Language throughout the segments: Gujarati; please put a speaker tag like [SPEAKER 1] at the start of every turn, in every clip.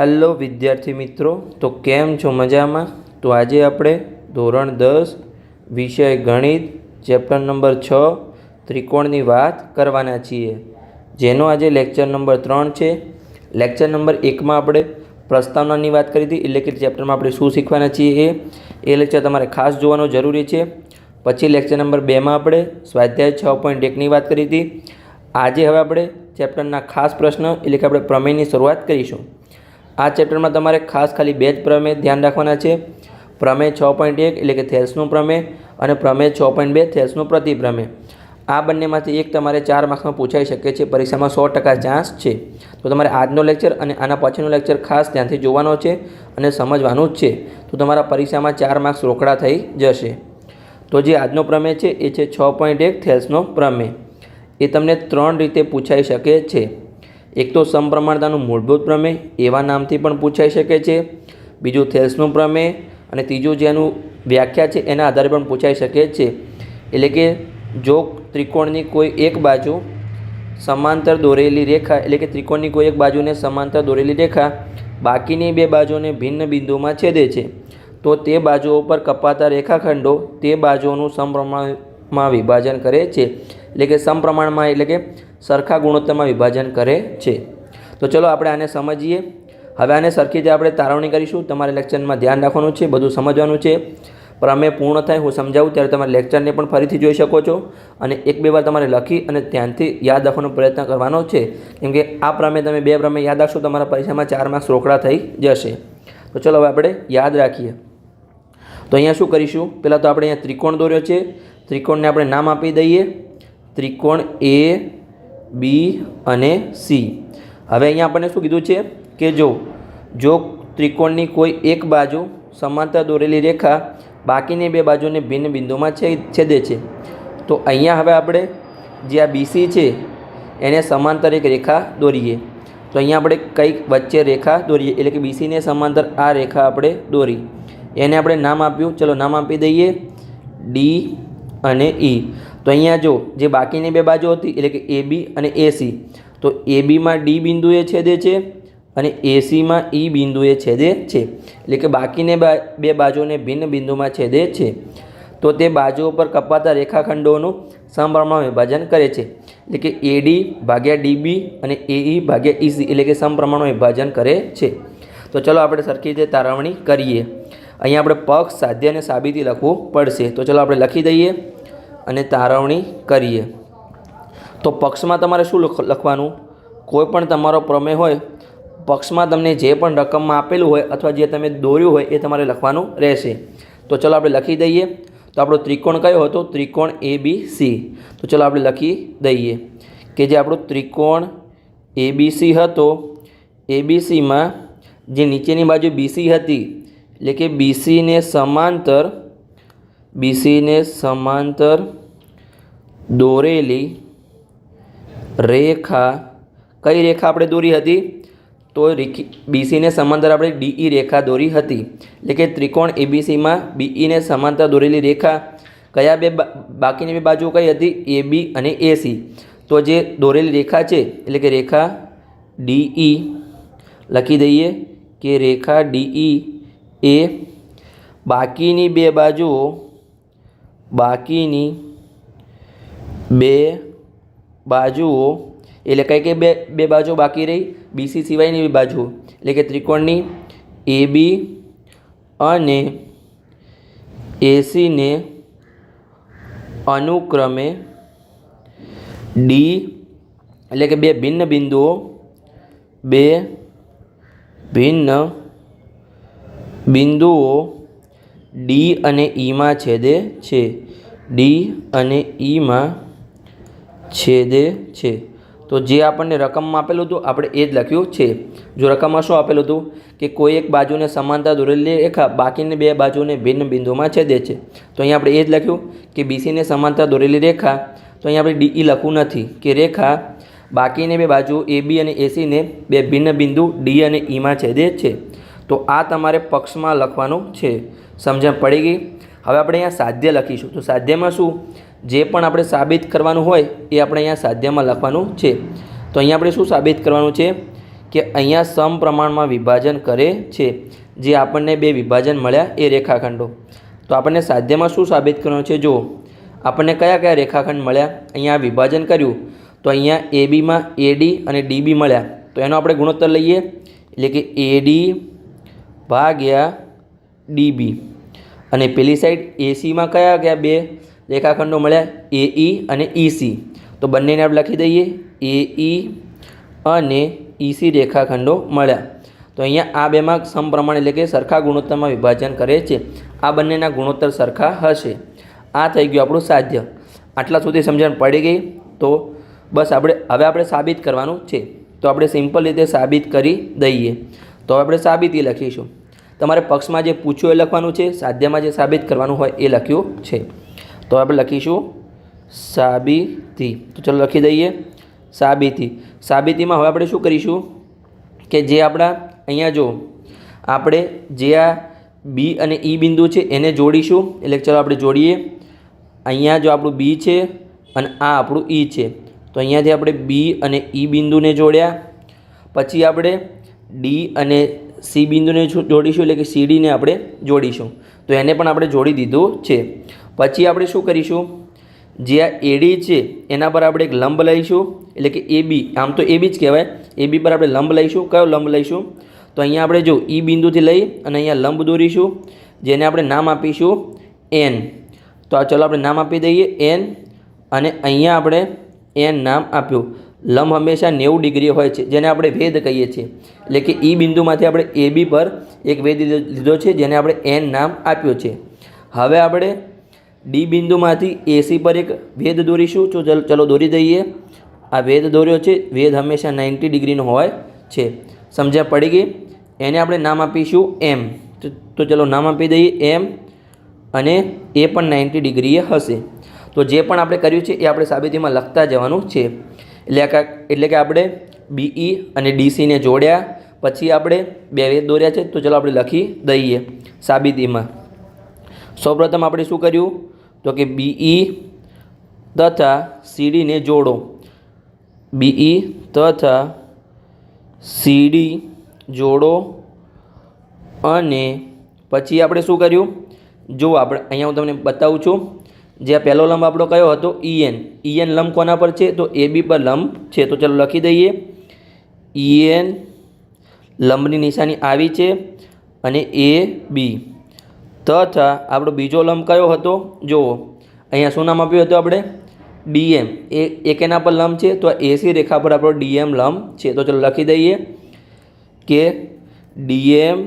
[SPEAKER 1] હેલો વિદ્યાર્થી મિત્રો, તો કેમ છો મજામાં? તો આજે આપણે ધોરણ દસ, વિષય ગણિત, ચેપ્ટર નંબર છ, ત્રિકોણની વાત કરવાના છીએ. જેનો આજે લેક્ચર નંબર ત્રણ છે. લેક્ચર નંબર એકમાં આપણે પ્રસ્તાવનાની વાત કરી હતી, એટલે કે ચેપ્ટરમાં આપણે શું શીખવાના છીએ એ. એ લેક્ચર તમારે ખાસ જોવાનો જરૂરી છે. પછી લેક્ચર નંબર બેમાં આપણે સ્વાધ્યાય છ પોઈન્ટ એકની વાત કરી હતી. આજે હવે આપણે ચેપ્ટરના ખાસ પ્રશ્ન, એટલે કે આપણે પ્રમેયની શરૂઆત કરીશું. આ ચેપ્ટરમાં તમારે ખાસ ખાલી બે જ પ્રમેય ધ્યાન રાખવાના છે. પ્રમેય છ પોઈન્ટ એક એટલે કે થેલ્સનું પ્રમેય અને પ્રમેય છ પોઈન્ટ બે થેલ્સનું પ્રતિપ્રમેય. આ બંનેમાંથી એક તમારે ચાર માર્ક્સમાં પૂછાઈ શકે છે. પરીક્ષામાં સો ટકા ચાન્સ છે. તો તમારે આજનો લેક્ચર અને આના પછીનો લેક્ચર ખાસ ધ્યાનથી જોવાનો છે અને સમજવાનું જ છે. તો તમારા પરીક્ષામાં ચાર માર્ક્સ રોકડા થઈ જશે. તો જે આજનો પ્રમેય છે, એ છે છ પોઈન્ટ એક થેલ્સનો પ્રમેય. એ તમને ત્રણ રીતે પૂછાઈ શકે છે. એક તો સમપ્રમાણતાનું મૂળભૂત પ્રમેય, એવા નામથી પણ પૂછાઈ શકે છે. બીજું થેલ્સનું પ્રમેય અને ત્રીજું જેનું વ્યાખ્યા છે એના આધારે પણ પૂછાઈ શકે છે. એટલે કે જો ત્રિકોણની કોઈ એક બાજુ સમાંતર દોરેલી રેખા, એટલે કે ત્રિકોણની કોઈ એક બાજુને સમાંતર દોરેલી રેખા બાકીની બે બાજુને ભિન્ન બિંદુમાં છેદે છે, તો તે બાજુઓ પર કપાતા રેખાખંડો તે બાજુઓનું સમપ્રમાણમાં વિભાજન કરે છે. એટલે કે સમપ્રમાણમાં એટલે કે સરખા ગુણોત્તરમાં વિભાજન કરે છે. તો ચલો આપણે આને સમજીએ. હવે આને સરખી રીતે આપણે તારવણી કરીશું. તમારે લેક્ચરમાં ધ્યાન રાખવાનું છે, બધું સમજવાનું છે. પ્રમેય પૂર્ણ થાય, હું સમજાવું, ત્યારે તમારે લેક્ચરને પણ ફરીથી જોઈ શકો છો. અને એક બે વાર તમારે લખી અને ધ્યાનથી યાદ રાખવાનો પ્રયત્ન કરવાનો છે. કેમ કે આ પ્રમેય તમે બે પ્રમેય યાદ રાખશો, તમારા પરીક્ષામાં ચાર માર્ક્સ રોકડા થઈ જશે. તો ચલો હવે આપણે યાદ રાખીએ. તો અહીંયા શું કરીશું? પહેલાં તો આપણે અહીંયા ત્રિકોણ દોર્યો છે. ત્રિકોણને આપણે નામ આપી દઈએ. ત્રિકોણ એ બી અને સી. હવે અહીંયા આપણને શું કીધું છે કે જો જો ત્રિકોણની કોઈ એક બાજુ સમાંતર દોરેલી રેખા બાકીની બે બાજુને ભિન્ન બિંદુમાં છેદે છે. તો અહીંયા હવે આપણે જે આ બીસી છે, એને સમાંતર એક રેખા દોરીએ. તો અહીંયા આપણે કંઈક વચ્ચે રેખા દોરીએ, એટલે કે બીસીને સમાંતર આ રેખા આપણે દોરી. એને આપણે નામ આપ્યું. ચલો, નામ આપી દઈએ. ડી અને ઈ. તો અહીંયા જો જે બાકીની બે બાજુ હતી, એટલે કે એ બી અને એસી તો એ બીમાં ડી બિંદુએ છેદે છે અને એસીમાં ઈ બિંદુએ છેદે છે. એટલે કે બાકીને બે બાજુને ભિન્ન બિંદુમાં છેદે છે. તો તે બાજુઓ પર કપાતા રેખાખંડોનું સમપ્રમાણ વિભાજન કરે છે. એટલે કે એડી ભાગ્યા ડીબી અને એઈ ભાગ્યા ઈસી એટલે કે સમપ્રમાણ વિભાજન કરે છે. તો ચલો આપણે સરખી રીતે તારવણી કરીએ. અહીંયા આપણે પક્ષ, સાધ્ય અને સાબિતી લખવું પડશે. તો ચલો આપણે લખી દઈએ. અને તારવણી કરીએ. તો પક્ષમાં તમારે શું લખવાનું? કોઈ પણ તમારો પ્રમેય હોય, પક્ષમાં તમને જે પણ રકમમાં આપેલું હોય અથવા જે તમે દોર્યું હોય એ તમારે લખવાનું રહેશે. તો ચલો આપણે લખી દઈએ. તો આપણો ત્રિકોણ કયો હતો? ત્રિકોણ એ બી સી. તો ચલો આપણે લખી દઈએ કે જે આપણું ત્રિકોણ એ બી સી હતો, એ બી સીમાં જે નીચેની બાજુ બીસી હતી, એટલે કે બીસીને સમાંતર બીસીને સમાંતર દોરેલી રેખા. કઈ રેખા આપણે દોરી હતી? તો બીસીને સમાંતર આપણે ડીઈ રેખા દોરી હતી. એટલે કે ત્રિકોણ એબીસીમાં બીઈને સમાંતર દોરેલી રેખા. કયા બે બાકીની બે બાજુ કઈ હતી? એ બી અને એસી તો જે દોરેલી રેખા છે, એટલે કે રેખા ડીઈ લખી દઈએ કે રેખા ડીઈ એ બાકીની બે બાજુઓ, બાકીની બે બાજુઓ, એટલે કઈ કઈ બે બે બાજુ બાકી રહી? બીસી સિવાયની બે બાજુઓ. એટલે કે ત્રિકોણની એ, બી અને એસીને અનુક્રમે ડી, એટલે કે બે ભિન્ન બિંદુઓ, બે ભિન્ન બિંદુઓ ડી અને ઈમાં છેદે છે. ડી અને ઈમાં છેદે છે. તો જે આપણને રકમમાં આપેલું હતું, આપણે એ જ લખ્યું છે. જો રકમમાં શું આપેલું હતું? કે કોઈ એક બાજુને સમાંતર દોરેલી રેખા બાકીની બે બાજુને ભિન્ન બિંદુમાં છેદે છે. તો અહીંયા આપણે એ જ લખ્યું કે બીસીને સમાંતર દોરેલી રેખા. તો અહીંયા આપણે ડીઈ લખવું નથી કે રેખા બાકીની બે બાજુ એ બી અને એસીને બે ભિન્ન બિંદુ ડી અને ઈમાં છેદે છે. તો આ તમારે પક્ષમાં લખવાનું છે. સમજણ પડી ગઈ? હવે આપણે અહીંયા સાધ્ય લખીશું. તો સાધ્યમાં શું? જે પણ આપણે સાબિત કરવાનું હોય એ આપણે અહીંયા સાધ્યમાં લખવાનું છે. તો અહીંયા આપણે શું સાબિત કરવાનું છે? કે અહીંયા સમપ્રમાણમાં વિભાજન કરે છે. જે આપણને બે વિભાજન મળ્યા એ રેખાખંડો. તો આપણને સાધ્યમાં શું સાબિત કરવાનું છે? જો આપણને કયા કયા રેખાખંડ મળ્યા? અહીંયા વિભાજન કર્યું. તો અહીંયા એ બીમાં એડી અને ડીબી મળ્યા. તો એનો આપણે ગુણોત્તર લઈએ. એટલે કે એડી ભાગ્યા ડીબી અને પેલી સાઈડ એસીમાં કયા કયા બે? રેખાખંડો મળ્યા એ, ઈ અને ઈસી તો બંનેને આપણે લખી દઈએ. એઈ અને ઈસી રેખાખંડો મળ્યા તો અહીંયા આ બેમાં સમપ્રમાણ એટલે કે સરખા ગુણોત્તરમાં વિભાજન કરે છે. આ બંનેના ગુણોત્તર સરખા હશે. આ થઈ ગયું આપણું સાધ્ય. આટલા સુધી સમજણ પડી ગઈ. તો બસ આપણે, હવે આપણે સાબિત કરવાનું છે. તો આપણે સિમ્પલ રીતે સાબિત કરી દઈએ. તો હવે આપણે સાબિતી લખીશું. તમારે પક્ષમાં જે પૂછ્યું એ લખવાનું છે. સાધ્યમાં જે સાબિત કરવાનું હોય એ લખ્યું છે. તો આપણે લખીશું સાબિતી. તો ચલો લખી દઈએ સાબિતી. સાબિતીમાં હવે આપણે શું કરીશું કે જે આપણા અહીંયા જો આપણે જે આ બી અને ઈ બિંદુ છે એને જોડીશું. એટલે ચલો આપણે જોડીએ. અહીંયા જો આપણું બી છે અને આ આપણું ઈ છે. તો અહીંયાથી આપણે બી અને ઈ બિંદુને જોડ્યા. પછી આપણે ડી અને સી બિંદુને જોડીશું એટલે કે સીડીને આપણે જોડીશું. તો એને પણ આપણે જોડી દીધું છે. પછી આપણે શું કરીશું? જે આ એડી છે, એના પર આપણે એક લંબ લઈશું. એટલે કે એ બી, આમ તો એ બી જ કહેવાય. એ બી પર આપણે લંબ લઈશું. કયો લંબ લઈશું? તો અહીંયા આપણે જો ઈ બિંદુથી લઈ અને અહીંયા લંબ દોરીશું, જેને આપણે નામ આપીશું એન. તો આ ચલો આપણે નામ આપી દઈએ એન, અને અહીંયા આપણે એન નામ આપ્યું. લંબ હંમેશા નેવું ડિગ્રી હોય છે, જેને આપણે વેદ કહીએ છીએ. એટલે કે ઈ બિંદુમાંથી આપણે એ બી પર એક વેદ લીધો- છે, જેને આપણે એન નામ આપ્યો છે. હવે આપણે ડી બિંદુમાંથી એસી પર એક વેદ દોરીશું. તો ચલો દોરી દઈએ. આ વેદ દોર્યો છે. વેદ હંમેશા નાઇન્ટી ડિગ્રીનો હોય છે. સમજ્યા પડી ગઈ? એને આપણે નામ આપીશું એમ તો ચલો નામ આપી દઈએ એમ અને એ પણ નાઇન્ટી ડિગ્રીએ હશે. તો જે પણ આપણે કર્યું છે એ આપણે સાબિતીમાં લખતા જવાનું છે. એટલે એટલે કે આપણે બીઈ અને ડીસીને જોડ્યા. પછી આપણે બે વેદ દોર્યા છે. તો ચલો આપણે લખી દઈએ સાબિતીમાં. સૌપ્રથમ આપણે શું કર્યું? તો કે બીઈ તથા સીડીને જોડો. બીઈ તથા સીડી જોડો અને પછી આપણે શું કર્યું? જો આપણે અહીંયા હું તમને બતાવું છું, જે આ પહેલો લંબ આપણો કયો હતો? ઈએન ઈએન લંબ કોના પર છે? તો એ બી પર લંબ છે. તો ચાલો લખી દઈએ. ઈએન લંબની નિશાની આવી છે અને એ બી. તથા આપણો બીજો લંબ કયો હતો? જુઓ, અહીંયા શું નામ આપ્યું હતું આપણે? ડીએમ એ, એક એના પર લંબ છે, તો એસી રેખા પર આપણો ડીએમ લંબ છે. તો ચલો લખી દઈએ કે ડીએમ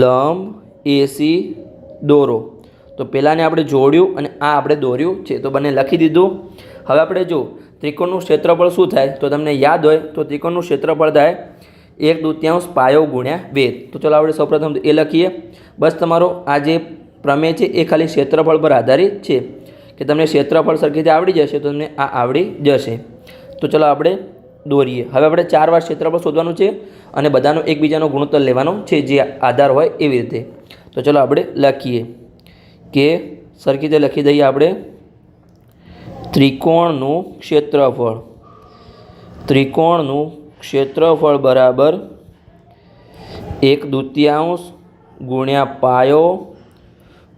[SPEAKER 1] લંબ એસી દોરો. તો પહેલાંને આપણે જોડ્યું અને આ આપણે દોર્યું છે. તો બંને લખી દીધું. હવે આપણે જો ત્રિકોણનું ક્ષેત્રફળ શું થાય? તો તમને યાદ હોય તો ત્રિકોણનું ક્ષેત્રફળ થાય એક દૂત્યાંશ પાયો ગુણ્યા વેદ. તો ચલો આપણે સૌપ્રથમ એ લખીએ. બસ તમારો આ જે પ્રમેય છે એ ખાલી ક્ષેત્રફળ પર આધારિત છે. કે તમને ક્ષેત્રફળ સરખી રીતે આવડી જશે તો તમને આ આવડી જશે. તો ચલો આપણે દોરીએ. હવે આપણે ચાર વાર ક્ષેત્રફળ શોધવાનું છે અને બધાનો એકબીજાનો ગુણોત્તર લેવાનો છે જે આધાર હોય એવી રીતે. તો ચલો આપણે લખીએ. કે સરખી રીતે લખી દઈએ આપણે. ત્રિકોણનું ક્ષેત્રફળ. ત્રિકોણનું ક્ષેત્રફળ બરાબર એક દૂત્યાંશ ગુણ્યા પાયો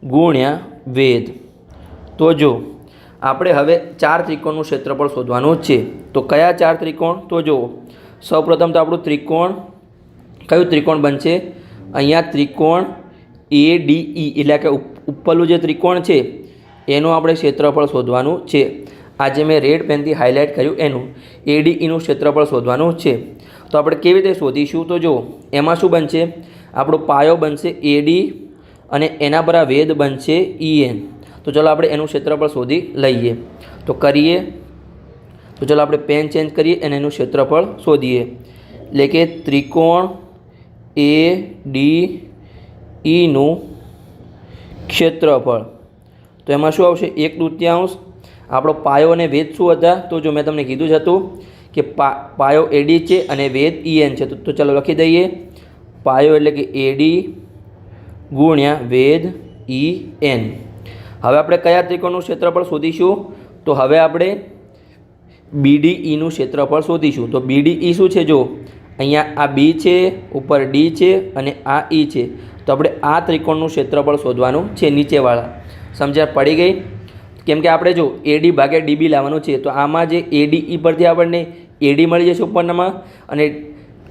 [SPEAKER 1] ગુણ્યા વેદ તો જો આપણે હવે ચાર ત્રિકોણનું ક્ષેત્રફળ શોધવાનું છે. તો કયા ચાર ત્રિકોણ? તો જુઓ સૌપ્રથમ તો આપણું ત્રિકોણ કયું ત્રિકોણ બનશે? અહીંયા ત્રિકોણ એ ડી ઈ એટલે કે ઉપ- ઉપરનું જે ત્રિકોણ છે, એનું આપણે ક્ષેત્રફળ શોધવાનું છે. આજે મેં રેડ પેનથી હાઇલાઇટ કર્યું એનું. એડીઈનું ક્ષેત્રફળ શોધવાનું છે. તો આપણે કેવી રીતે શોધીશું? તો જો એમાં શું બનશે? આપણો પાયો બનશે એડી અને એના પર આ વેદ બનશે ઈએન તો ચલો આપણે એનું ક્ષેત્રફળ શોધી લઈએ. તો કરીએ. તો ચલો આપણે પેન ચેન્જ કરીએ અને એનું ક્ષેત્રફળ શોધીએ. એટલે કે ત્રિકોણ એ ડી ઈનું ક્ષેત્રફળ. તો એમાં શું આવશે? એક તૃતીયાંશ આપણો પાયો અને વેદ શું હતા? તો જો મેં તમને કીધું જ હતું કે પા, પાયો એડી છે અને વેદ ઈએન છે. તો ચાલો લખી દઈએ. પાયો એટલે કે એડી ગુણ્યા વેદ ઈ એન. હવે આપણે કયા ત્રિકોણનું ક્ષેત્રફળ શોધીશું? તો હવે આપણે બીડીઈનું ક્ષેત્રફળ શોધીશું. તો બીડીઈ શું છે? જો, અહીંયા આ બી છે, ઉપર ડી છે અને આ ઈ છે. તો આપણે આ ત્રિકોણનું ક્ષેત્રફળ શોધવાનું છે નીચેવાળા. સમજ્યા? પડી ગઈ? કેમ કે આપણે જો એડી ભાગ્યા ડીબી લાવવાનું છે, તો આમાં જે એડીઈ પરથી આપણને એડી મળી જશે ઉપરનામાં અને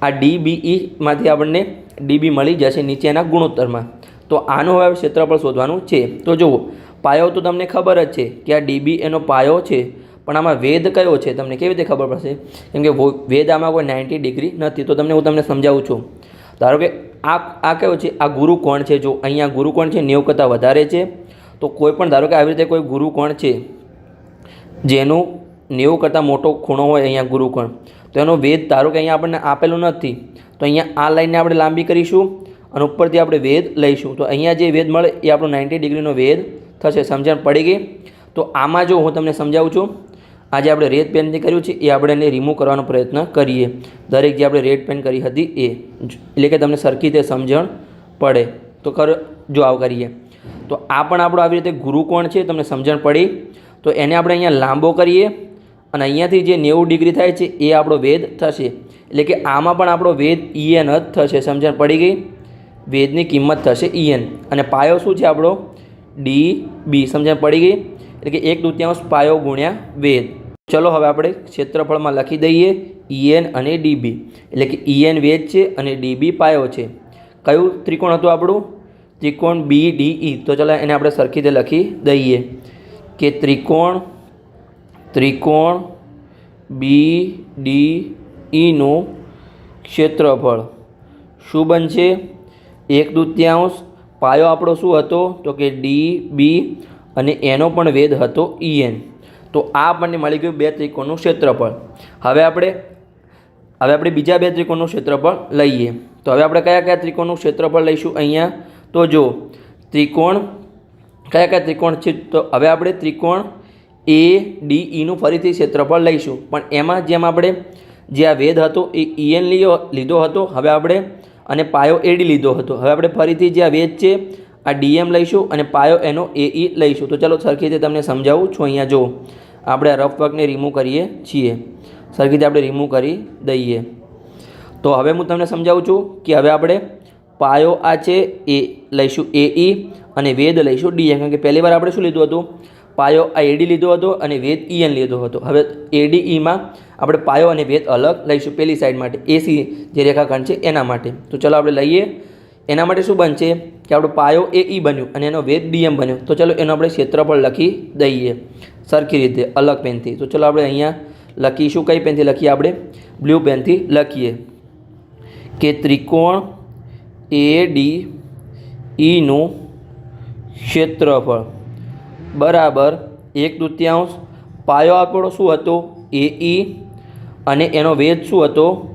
[SPEAKER 1] આ ડીબીઈમાંથી આપણને ડીબી મળી જશે નીચેના ગુણોત્તરમાં. તો આનું હવે ક્ષેત્રફળ શોધવાનું છે. તો જુઓ, પાયો તો તમને ખબર જ છે કે આ ડીબી એનો પાયો છે, પણ આમાં વેદ કયો છે તમને કેવી રીતે ખબર પડશે? કેમ કે વેદ આમાં કોઈ નાઇન્ટી ડિગ્રી નથી. તો તમને હું તમને સમજાવું છું. ધારો કે આ આ કયો છે? આ ગુરુકોણ છે. જો અહીંયા ગુરુકોણ છે, નેવું કરતાં વધારે છે. તો કોઈ પણ, ધારો કે આવી રીતે કોઈ ગુરુકોણ છે, જેનું નેવું કરતાં મોટો ખૂણો હોય અહીંયા ગુરુકોણ, તો એનો વેદ ધારો કે અહીંયા આપણને આપેલું નથી, તો અહીંયા આ લાઈનને આપણે લાંબી કરીશું અને ઉપરથી આપણે વેદ લઈશું. તો અહીંયા જે વેદ મળે એ આપણો નાઇન્ટી ડિગ્રીનો વેદ થશે. સમજણ પડી ગઈ? તો આમાં જો હું તમને સમજાવું છું, આજે આપણે રેડ પેનથી કર્યું છે એ આપણે એને રિમૂવ કરવાનો પ્રયત્ન કરીએ. દરેક જે આપણે રેડ પેન કરી હતી એ એટલે કે તમને સરખી રીતે સમજણ પડે. તો કર જો આવ કરીએ. તો આ પણ આપણો આવી રીતે ગુરુકોણ છે તમને સમજણ પડી. તો એને આપણે અહીંયા લાંબો કરીએ અને અહીંયાથી જે નેવું ડિગ્રી થાય છે એ આપણો વેદ થશે. એટલે કે આમાં પણ આપણો વેદ ઈએન જ થશે, સમજણ પડી ગઈ? વેદની કિંમત થશે ઈએન. અને પાયો શું છે આપણો? ડી, બી, સમજણ પડી ગઈ? એટલે કે એક દૂત્યાંશ પાયો ગુણ્યા વેદ. ચલો હવે આપણે ક્ષેત્રફળમાં લખી દઈએ. ઈએન અને ડીબી. એટલે કે ઈએન વેદ છે અને ડીબી પાયો છે. કયું ત્રિકોણ હતું આપણું? ત્રિકોણ બી ડી ઈ તો ચાલો એને આપણે સરખી રીતે લખી દઈએ કે ત્રિકોણ ત્રિકોણ બી ડી ઈનું ક્ષેત્રફળ શું બનશે? એક દૂત્યાંશ. પાયો આપણો શું હતો? તો કે ડી બી અને એનો પણ વેદ હતો ઈએન તો આ આપણને મળી ગયું બે ત્રિકોણનું ક્ષેત્રફળ. હવે આપણે હવે આપણે બીજા બે ત્રિકોણનું ક્ષેત્રફળ લઈએ. તો હવે આપણે કયા કયા ત્રિકોણનું ક્ષેત્રફળ લઈશું અહીંયા? તો જો ત્રિકોણ, કયા કયા ત્રિકોણ છે? તો હવે આપણે ત્રિકોણ એ ડી ઈનું ફરીથી ક્ષેત્રફળ લઈશું. પણ એમાં જેમ આપણે જે આ વેદ હતો એ ઈએન લીધો લીધો હતો, હવે આપણે અને પાયો એડી લીધો હતો. હવે આપણે ફરીથી જે આ વેદ છે, આ ડીએમ લઈશું અને પાયો એનો એઈ લઈશું. તો ચાલો સરખી રીતે તમને સમજાવું. છું અહીંયા જો આપણે રફ વર્કને રિમૂવ કરીએ છીએ. સરખી રીતે આપણે રિમૂવ કરી દઈએ. તો હવે હું તમને સમજાવું છું કે હવે આપણે પાયો આ છે, એ લઈશું એ ઈ અને વેદ લઈશું ડી કારણ કે પહેલી વાર આપણે શું લીધું હતું? પાયો આ એડી લીધો હતો અને વેદ ઈએન લીધો હતો. હવે એડી ઈમાં આપણે પાયો અને વેદ અલગ લઈશું પેલી સાઈડ માટે. એસી જે રેખાખંડ છે એના માટે. તો ચલો આપણે લઈએ. એના માટે શું બનશે? કે આપણો પાયો એ ઈ બન્યું અને એનો વેદ ડીએમ બન્યો. તો ચલો એનો આપણે ક્ષેત્રફળ લખી દઈએ. સરખી રીતે, અલગ પેનથી. તો ચલો આપણે અહીંયા લખીશું. કઈ પેનથી લખીએ આપણે? બ્લુ પેનથી લખીએ. કે ત્રિકોણ એ ડી ઈનું ક્ષેત્રફળ. બરાબર એક તૃતીયાંશ. પાયો આપણો શું હતો? એ ઈ અને એનો વેદ શું હતો?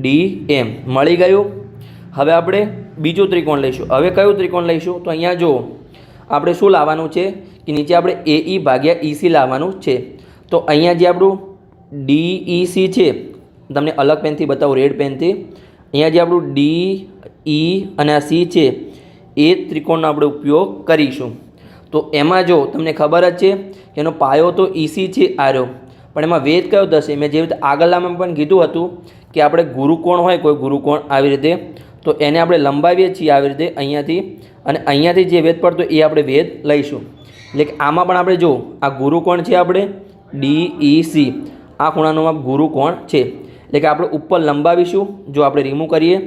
[SPEAKER 1] D M. મળી ગયું? હવે આપણે બીજું ત્રિકોણ લઈશું. હવે કયું ત્રિકોણ લઈશું? તો અહીંયા જુઓ. આપણે શું લાવવાનું છે? કે નીચે આપણે એ ઈ ભાગ્યા ઈસી લાવવાનું છે. તો અહીંયા જે આપણું ડીઈસી છે, તમને અલગ પેનથી બતાવું, રેડ પેનથી. અહીંયા જે આપણું ડી ઈ અને આ સી છે, એ ત્રિકોણનો આપણે ઉપયોગ કરીશું. તો એમાં જો તમને ખબર જ છે કે એનો પાયો તો ઈસી છે આર્યો. પણ એમાં વેદ કયો થશે મેં જેવી રીતે આગળનામાં પણ કીધું હતું કે આપણે ગુરુકોણ હોય કોઈ ગુરુકોણ આવી રીતે, તો એને આપણે લંબાવીએ છીએ આવી રીતે અહીંયાથી, અને અહીંયાથી જે વેદ પડતો એ આપણે વેદ લઈશું. એટલે કે આમાં પણ આપણે જો, આ ગુરુકોણ છે આપણે ડી ઈ સી આ ખૂણાનો માપ ગુરુકોણ છે. એટલે કે આપણે ઉપર લંબાવીશું, જો આપણે રિમૂવ કરીએ,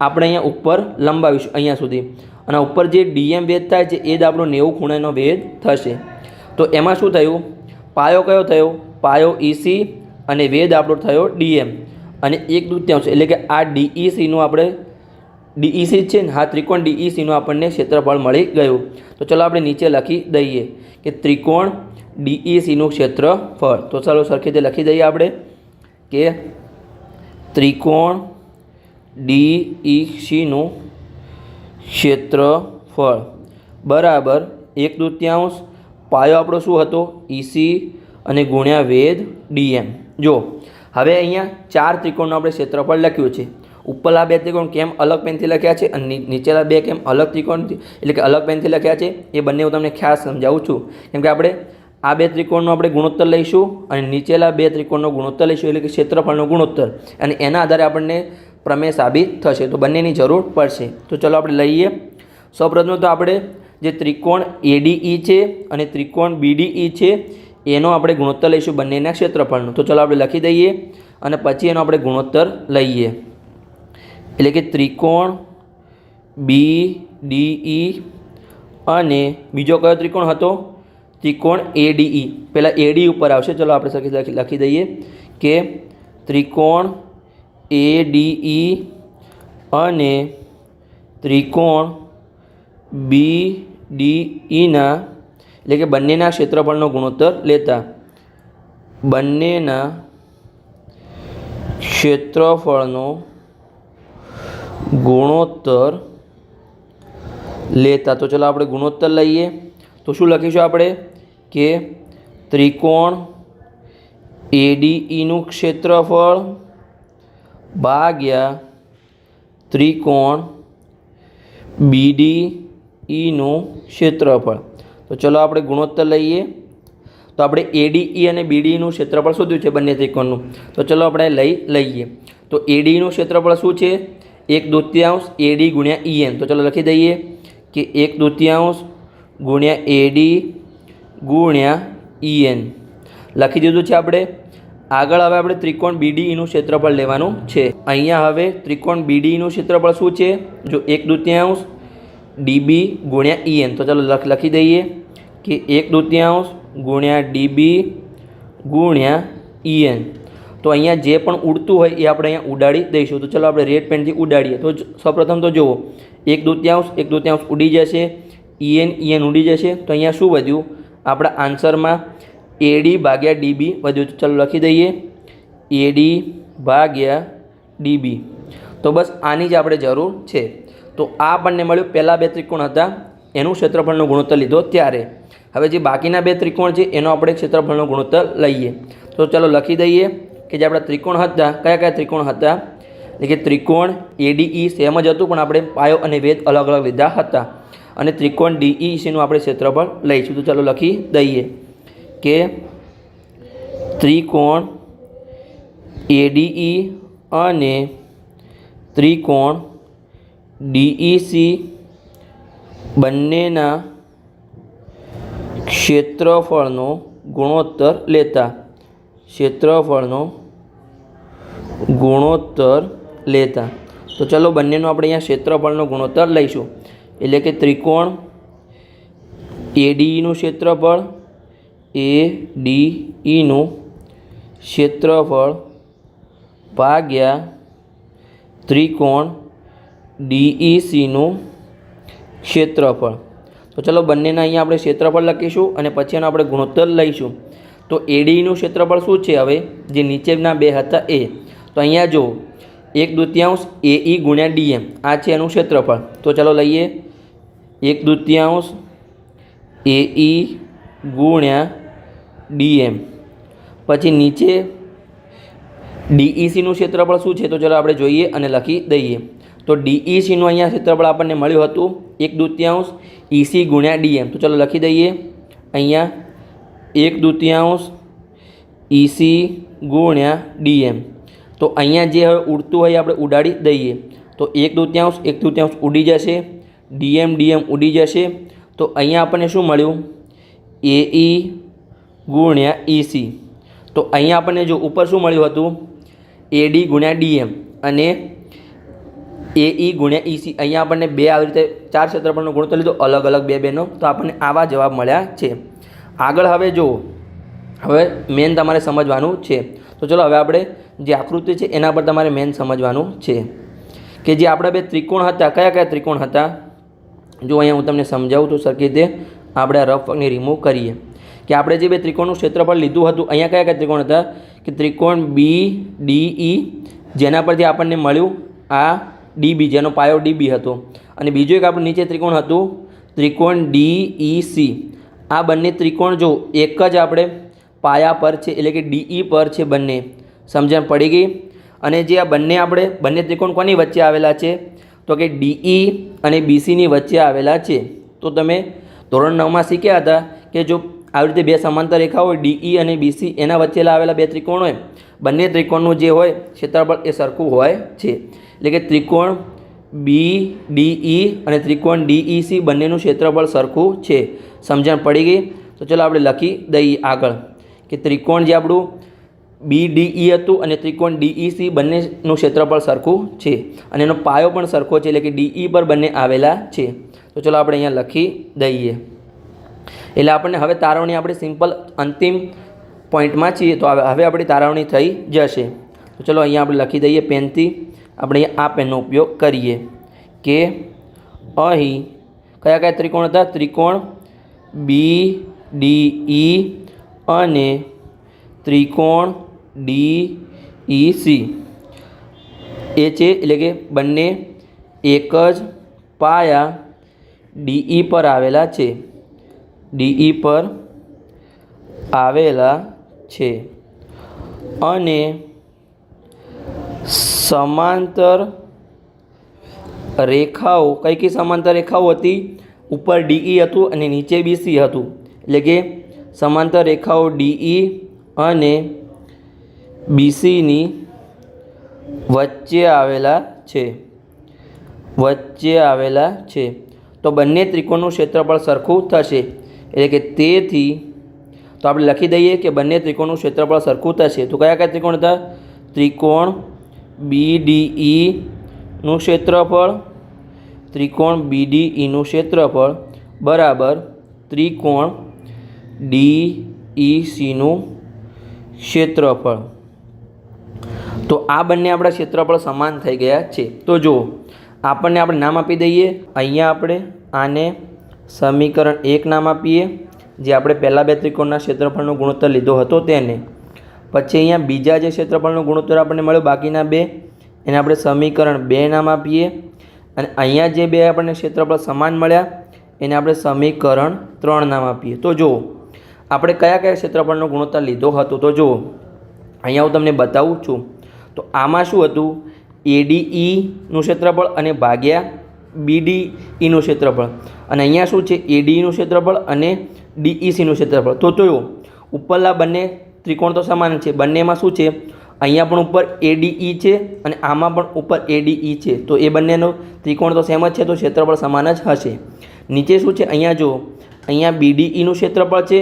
[SPEAKER 1] આપણે અહીંયા ઉપર લંબાવીશું અહીંયા સુધી. અને ઉપર જે ડીએમ વેદ થાય છે, એ જ આપણો નેવું ખૂણાનો વેદ થશે. તો એમાં શું થયું? પાયો કયો થયો? પાયો ઈસી અને વેદ આપણો થયો ડીએમ અને એક દૂત્યાંશ, એટલે કે આ ડીઈસીનું આપણે ડીઈસી છે ને, હા, ત્રિકોણ ડીઈસીનું આપણને ક્ષેત્રફળ મળી ગયું. તો ચલો આપણે નીચે લખી દઈએ કે ત્રિકોણ ડીઈસીનું ક્ષેત્રફળ. તો ચાલો સરખી રીતે લખી દઈએ આપણે કે ત્રિકોણ ડી ઈ સીનું ક્ષેત્રફળ. બરાબર. એક દૂત્યાંશ પાયો આપણો શું હતો? ઈસી અને ગુણ્યા વેદ ડીએમ જો, હવે અહીંયા ચાર ત્રિકોણનું આપણે ક્ષેત્રફળ લખ્યું છે. ઉપરલા બે ત્રિકોણ કેમ અલગ પેનથી લખ્યા છે અને નીચેલા બે કેમ અલગ ત્રિકોણથી, એટલે કે અલગ પેનથી લખ્યા છે? એ બંને હું તમને ખાસ સમજાવું છું. કેમ કે આપણે આ બે ત્રિકોણનો આપણે ગુણોત્તર લઈશું અને નીચેલા બે ત્રિકોણનો ગુણોત્તર લઈશું એટલે કે ક્ષેત્રફળનો ગુણોત્તર. અને એના આધારે આપણને પ્રમેય સાબિત થશે. તો બંનેની જરૂર પડશે. તો ચલો આપણે લઈએ. સૌપ્રથમ તો આપણે જે ત્રિકોણ એડીઈ છે અને ત્રિકોણ બીડીઈ છે, એનો આપણે ગુણોત્તર લઈશું બંનેના ક્ષેત્રફળનો. તો ચલો આપણે લખી દઈએ અને પછી એનો આપણે ગુણોત્તર લઈએ. એટલે કે ત્રિકોણ બી ડીઈ અને બીજો કયો ત્રિકોણ હતો? ત્રિકોણ એડીઈ પહેલાં એડી ઉપર આવશે. ચલો આપણે લખી લખી- દઈએ કે ત્રિકોણ એડીઈ અને ત્રિકોણ બી ડીઈના એટલે કે બંનેના ક્ષેત્રફળનો ગુણોત્તર લેતા બંનેના ક્ષેત્રફળનો ગુણોત્તર લેતા. તો ચલો આપણે ગુણોત્તર લઈએ. તો શું લખીશું આપણે? કે ત્રિકોણ એડીઈનું ક્ષેત્રફળ ભાગ્યા ત્રિકોણ બીડીઈનું ક્ષેત્રફળ. તો ચલો આપણે ગુણોત્તર લઈએ. તો આપણે એડીઈ અને બીડીનું ક્ષેત્રફળ શોધ્યું છે બંને ત્રિકોણનું? તો ચલો આપણે લઈ લઈએ. તો એડીનું ક્ષેત્રફળ શું છે? એક દૃત્યાંશ એડી ગુણ્યા ઈએન તો ચલો લખી દઈએ કે એક દૃત્યાંશ ગુણ્યા એડી ગુણ્યા ઈએન લખી દીધું છે આપણે. આગળ હવે આપણે ત્રિકોણ બીડીઈનું ક્ષેત્રફળ લેવાનું છે. અહીંયા હવે ત્રિકોણ બીડીઈનું ક્ષેત્રફળ શું છે? જો એક દૂતિયાંશ ડીબી ગુણ્યા ઈએન તો ચાલો લખ લખી દઈએ કે એક દૂતિયાંશ ગુણ્યા ડીબી ગુણ્યા ઈએન તો અહીંયા જે પણ ઉડતું હોય એ આપણે અહીંયા ઉડાડી દઈશું. તો ચાલો આપણે રેડ પેનથી ઉડાડીએ. તો સૌપ્રથમ તો જુઓ. એક દૂત્યાંશ એક દૂત્યાંશ ઉડી જશે. ઈએન ઈએન ઉડી જશે. તો અહીંયા શું વધ્યું? આપણા આન્સરમાં એડી ભાગ્યા ડીબી વધ્યું તો ચાલો લખી દઈએ. એડી ભાગ્યા ડીબી તો બસ આની જ આપણે જરૂર છે. તો આ આપણને મળ્યું પહેલાં બે ત્રિકોણ હતા, એનું ક્ષેત્રફળનો ગુણોત્તર લીધો ત્યારે. હવે જે બાકીના બે ત્રિકોણ છે, એનો આપણે ક્ષેત્રફળનો ગુણોત્તર લઈએ. તો ચાલો લખી દઈએ કે જે આપણા ત્રિકોણ હતા, કયા કયા ત્રિકોણ હતા? એટલે કે ત્રિકોણ એડીઈ સેમ જ હતું, પણ આપણે પાયો અને વેદ અલગ અલગ લીધા હતા. અને ત્રિકોણ ડીઈસીનું આપણે ક્ષેત્રફળ લઈશું. તો ચાલો લખી દઈએ કે ત્રિકોણ એડીઈ અને ત્રિકોણ ડીઈસી બંનેના ક્ષેત્રફળનો ગુણોત્તર લેતા. ક્ષેત્રફળનો ગુણોત્તર લેતા. તો ચલો બંનેનો આપણે અહીંયા ક્ષેત્રફળનો ગુણોત્તર લઈશું. એટલે કે ત્રિકોણ એડીઈનું ક્ષેત્રફળ એ ડીઈનું ક્ષેત્રફળ ભાગ્યા ત્રિકોણ ડીઈસીનું ક્ષેત્રફળ. તો ચલો બંનેના અહીંયા આપણે ક્ષેત્રફળ લખીશું અને પછી એનો આપણે ગુણોત્તર લઈશું. તો એડીનું ક્ષેત્રફળ શું છે હવે? જે નીચેના બે હતા એ. તો અહીંયા જો એક દૃત્યાંશ ઈ ગુણ્યા ડીએમ આ છે એનું ક્ષેત્રફળ. તો ચલો લઈએ. એક દૃત્યાંશ એઈ ગુણ્યા ડીએમ પછી નીચે ડીઈસીનું ક્ષેત્રફળ શું છે? તો ચલો આપણે જોઈએ અને લખી દઈએ. તો ડીઈસીનું અહીંયા ક્ષેત્રફળ આપણને મળ્યું હતું એક દૂતીયાંશ ઈસી ગુણ્યા ડીએમ તો ચલો લખી દઈએ. અહીંયા એક દૃત્યાંશ ઈસી ગુણ્યા ડીએમ તો અહીંયા જે હવે ઉડતું હોય એ આપણે ઉડાડી દઈએ. તો એક દૂત્યાંશ એક દૂત્યાંશ ઉડી જશે. ડીએમ ડીએમ ઉડી જશે. તો અહીંયા આપણને શું મળ્યું? એઈ ગુણ્યા ઈસી. તો અહીંયા આપણને જો ઉપર શું મળ્યું હતું? એડી ગુણ્યા ડીએમ અને એઈ ગુણ્યા ઈસી. અહીંયા આપણને બે આવી રીતે ચાર ક્ષેત્રફળનો ગુણોત્તર લીધો. અલગ અલગ બે બેનો. તો આપણને આવા જવાબ મળ્યા છે. આગળ હવે જુઓ હવે મેન તમારે સમજવાનું છે. તો ચલો હવે આપણે જે આકૃતિ છે એના પર તમારે મેન સમજવાનું છે. કે જે આપણા બે ત્રિકોણ હતા, કયા કયા ત્રિકોણ હતા? જો અહીંયા હું તમને સમજાવું તો સરખી રીતે આપણે આ રફ રિમૂવ કરીએ. કે આપણે જે બે ત્રિકોણનું ક્ષેત્રફળ લીધું હતું, અહીંયા કયા કયા ત્રિકોણ હતા? કે ત્રિકોણ બી ડી ઈ જેના પરથી આપણને મળ્યું આ ડીબી જેનો પાયો ડીબી હતો. અને બીજું એક આપણું નીચે ત્રિકોણ હતું, ત્રિકોણ ડી ઈ સી આ બંને ત્રિકોણ જો એક જ આપણે પાયા પર છે, એટલે કે ડીઈ પર છે બંને. સમજણ પડી ગઈ? અને જે આ બંને આપણે, બંને ત્રિકોણ કોની વચ્ચે આવેલા છે? તો કે ડીઈ અને બીસીની વચ્ચે આવેલા છે. તો તમે ધોરણ નવમાં શીખ્યા હતા કે જો આવી રીતે બે સમાંતર રેખા હોય ડીઈ અને બીસી એના વચ્ચેલા આવેલા બે ત્રિકોણ હોય, બંને ત્રિકોણનું જે હોય, ક્ષેત્રફળ એ સરખું હોય છે. એટલે કે ત્રિકોણ બી ડીઈ અને ત્રિકોણ ડીઈસી બંનેનું ક્ષેત્રફળ સરખું છે. સમજણ પડી ગઈ? તો ચલો આપણે લખી દઈએ આગળ કે ત્રિકોણ જે આપણું બી ડીઈ હતું અને ત્રિકોણ ડીઈસી બંનેનું ક્ષેત્રફળ સરખું છે. અને એનો પાયો પણ સરખો છે એટલે કે ડીઈ પર બંને આવેલા છે. તો ચલો આપણે અહીંયા લખી દઈએ. એટલે આપણને હવે તારવણી આપણે સિમ્પલ અંતિમ પોઈન્ટમાં છીએ. તો હવે આપણી તારવણી થઈ જશે. તો ચલો અહીંયા આપણે લખી દઈએ પેનથી. આપણે આ પેનનો ઉપયોગ કરીએ. કે અહીં કયા કયા ત્રિકોણ હતા? ત્રિકોણ બી, ડી, ઈ અને ત્રિકોણ ડી, ઈ, સી. એ છે એટલે કે બંને એક જ પાયા ડીઈ પર આવેલા છે. ડીઈ પર આવેલા છે. અને સમાંતર રેખાઓ, કઈ કઈ સમાંતર રેખાઓ હતી? ઉપર ડીઈ હતું અને નીચે બીસી હતું. એટલે કે સમાંતર રેખાઓ ડીઈ અને બીસીની વચ્ચે આવેલા છે. વચ્ચે આવેલા છે. તો બંને ત્રિકોણનું ક્ષેત્રફળ સરખું થશે. એટલે કે તેથી તો આપણે લખી દઈએ કે બંને ત્રિકોણનું ક્ષેત્રફળ સરખું થશે. તો કયા કયા ત્રિકોણ હતા? ત્રિકોણ બીડીઈનું ક્ષેત્રફળ, ત્રિકોણ બીડીઈનું ક્ષેત્રફળ, બરાબર ત્રિકોણ ડી ઈ સીનું ક્ષેત્રફળ. તો આ બંને આપણા ક્ષેત્રફળ સમાન થઈ ગયા છે. તો જુઓ, આપણને આપણે નામ આપી દઈએ. અહીંયા આપણે આને સમીકરણ એક નામ આપીએ, જે આપણે પહેલાં બે ત્રિકોણના ક્ષેત્રફળનો ગુણોત્તર લીધો હતો તેને. પછી અહીંયા બીજા જે ક્ષેત્રફળનો ગુણોત્તર આપણને મળ્યો, બાકીના બે, એને આપણે સમીકરણ બે નામ આપીએ. અને અહીંયા જે બે આપણને ક્ષેત્રફળ સમાન મળ્યા, એને આપણે સમીકરણ ત્રણ નામ આપીએ. તો જુઓ, આપણે કયા કયા ક્ષેત્રફળનો ગુણોત્તર લીધો હતો? તો જુઓ, અહીંયા હું તમને બતાવું છું. તો આમાં શું હતું? એડીઈનું ક્ષેત્રફળ અને ભાગ્યા બીડીઈનું ક્ષેત્રફળ. અને અહીંયા શું છે? એડીઈનું ક્ષેત્રફળ અને ડીઈસીનું ક્ષેત્રફળ. તો જોયો ઉપરના બંને ત્રિકોણ તો સમાન છે. બંનેમાં શું છે? અહીંયા પણ ઉપર એડીઈ છે અને આમાં પણ ઉપર એડીઈ છે. તો એ બંનેનો ત્રિકોણ તો સેમ જ છે, તો ક્ષેત્રફળ સમાન જ હશે. નીચે શું છે? અહીંયા જો અહીંયા બીડીઈનું ક્ષેત્રફળ છે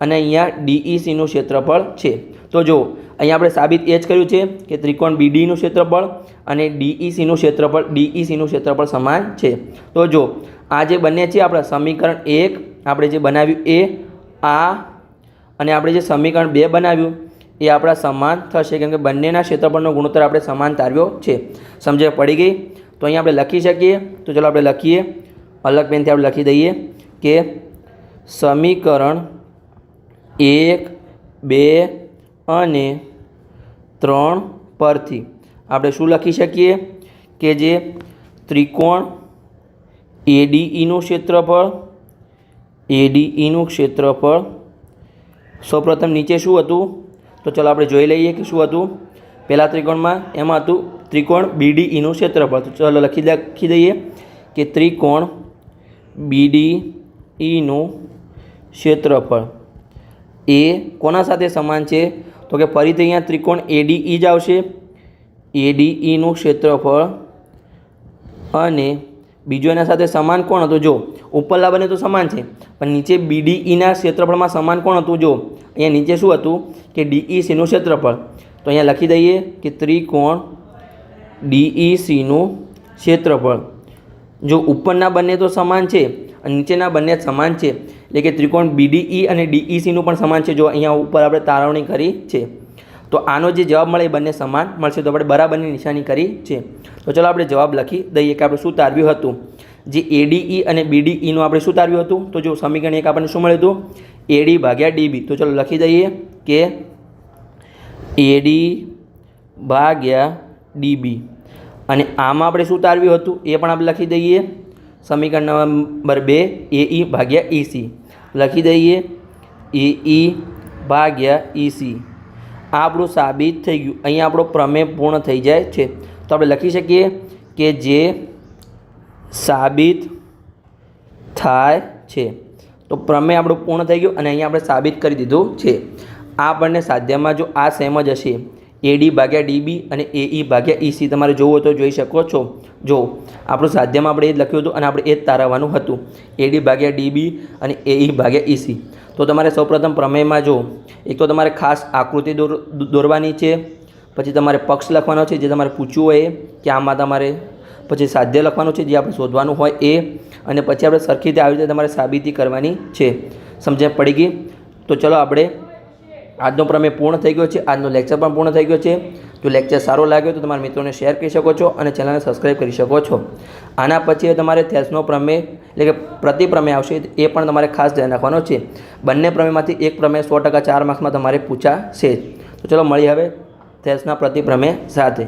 [SPEAKER 1] અને અહીંયા ડીઈસીનું ક્ષેત્રફળ છે. તો જો, અહીંયા આપણે સાબિત એ જ કર્યું છે કે ત્રિકોણ બીડીનું ક્ષેત્રફળ અને ડીઈસીનું ક્ષેત્રફળ ડીઈસીનું ક્ષેત્રફળ સમાન છે. તો જો, આ જે બંને છે આપણા સમીકરણ એક, આપણે જે બનાવ્યું એ, આ અને આપણે જે સમીકરણ બે બનાવ્યું, એ આપણા સમાન થશે. કેમ કે બંનેના ક્ષેત્રફળનો ગુણોત્તર આપણે સમાન તારવ્યો છે. સમજણ પડી ગઈ? તો અહીંયા આપણે લખી શકીએ. તો ચલો આપણે લખીએ. અલગ પેનથી આપણે લખી દઈએ કે સમીકરણ એક, બે અને ત્રણ પરથી. આપણે શું લખી શકીએ? કે જે ત્રિકોણ એડીઈનું ક્ષેત્રફળ એડીઈનું ક્ષેત્રફળ સૌપ્રથમ નીચે શું હતું? તો ચલો આપણે જોઈ લઈએ કે શું હતું. પહેલા ત્રિકોણમાં એમાં હતું ત્રિકોણ બીડીઈનું ક્ષેત્રફળ. તો ચલો લખી લખી દઈએ કે ત્રિકોણ બીડીઈનું ક્ષેત્રફળ. એ કોના સાથે સમાન છે? તો કે ફરીથી અહીંયા ત્રિકોણ એડીઈ જ આવશે. એડીઈનું ક્ષેત્રફળ અને બીજું એના સાથે સમાન કોણ હતું? જો, ઉપરલા બંને તો સમાન છે, પણ નીચે બીડીઈના ક્ષેત્રફળમાં સમાન કોણ હતું? જો, અહીંયા નીચે શું હતું? કે ડીઈસીનું ક્ષેત્રફળ. તો અહીંયા લખી દઈએ કે ત્રિકોણ ડીઈસીનું ક્ષેત્રફળ. જો ઉપરના બંને તો સમાન છે, અને નીચેના બંને સમાન છે એટલે કે ત્રિકોણ બીડીઈ અને ડીઈસીનું પણ સમાન છે. જો અહીંયા ઉપર આપણે તારવણી કરી છે, તો આનો જે જવાબ મળે એ બંને સમાન મળશે. તો આપણે બરાબરની નિશાની કરી છે. તો ચલો આપણે જવાબ લખી દઈએ કે આપણે શું તારવ્યું હતું. જે એડીઈ અને બીડીઈનું આપણે શું તારવ્યું હતું? તો જો સમીકરણ એક આપણને શું મળ્યું હતું? એડી ભાગ્યા ડીબી તો ચલો લખી દઈએ કે એડી ભાગ્યા ડીબી અને આમાં આપણે શું તારવ્યું હતું? એ પણ આપણે લખી દઈએ. સમીકરણ નંબર બે એ ઈ ભાગ્યા ઈસી લખી દઈએ. એ, ઈ, ભાગ્યા ઈસી આ આપણું સાબિત થઈ ગયું. અહીંયા આપણો પ્રમેય પૂર્ણ થઈ જાય છે. તો આપણે લખી શકીએ કે જે સાબિત થાય છે. તો પ્રમેય આપણું પૂર્ણ થઈ ગયું અને અહીંયા આપણે સાબિત કરી દીધું છે. આ આપણને સાધ્યમાં જો આ સેમ જ હશે એડી ભાગ્યા ડીબી અને એઈ ભાગ્યા ઈસી તમારે જોવો તો જોઈ શકો છો. જો, આપણું સાધ્યમાં આપણે એ જ લખ્યું હતું અને આપણે એ જ તારવવાનું હતું. એડી ભાગ્યા ડીબી અને એઈ ભાગ્યા ઈસી તો તમારે સૌપ્રથમ પ્રમેયમાં જો, એક તો તમારે ખાસ આકૃતિ દોર, દોરવાની છે. પછી તમારે પક્ષ લખવાનો છે જે તમારે પૂછવું હોય કે આમાં તમારે પછી સાધ્ય લખવાનું છે જે આપણે શોધવાનું હોય એ, અને પછી આપણે સરખી રીતે આવી રીતે તમારે સાબિતી કરવાની છે. સમજણ પડી ગઈ? તો ચલો આપણે આજનો પ્રમેય પૂર્ણ થઈ ગયો છે, આજનો લેક્ચર પણ પૂર્ણ થઈ ગયો છે. જો લેક્ચર સારો લાગ્યો તો તમારા મિત્રોને શેર કરી શકો છો અને ચેનલને સબસ્ક્રાઈબ કરી શકો છો. આના પછી તમારે થેસનો પ્રમેય, એટલે કે પ્રતિપ્રમેય આવશે એ પણ તમારે ખાસ ધ્યાન રાખવાનો છે. બંને પ્રમેયમાંથી એક પ્રમેય સો ટકા ચાર માર્ક્સમાં તમારે પૂછાશે. તો ચલો મળી હવે થેલ્સના પ્રતિપ્રમેય સાથે.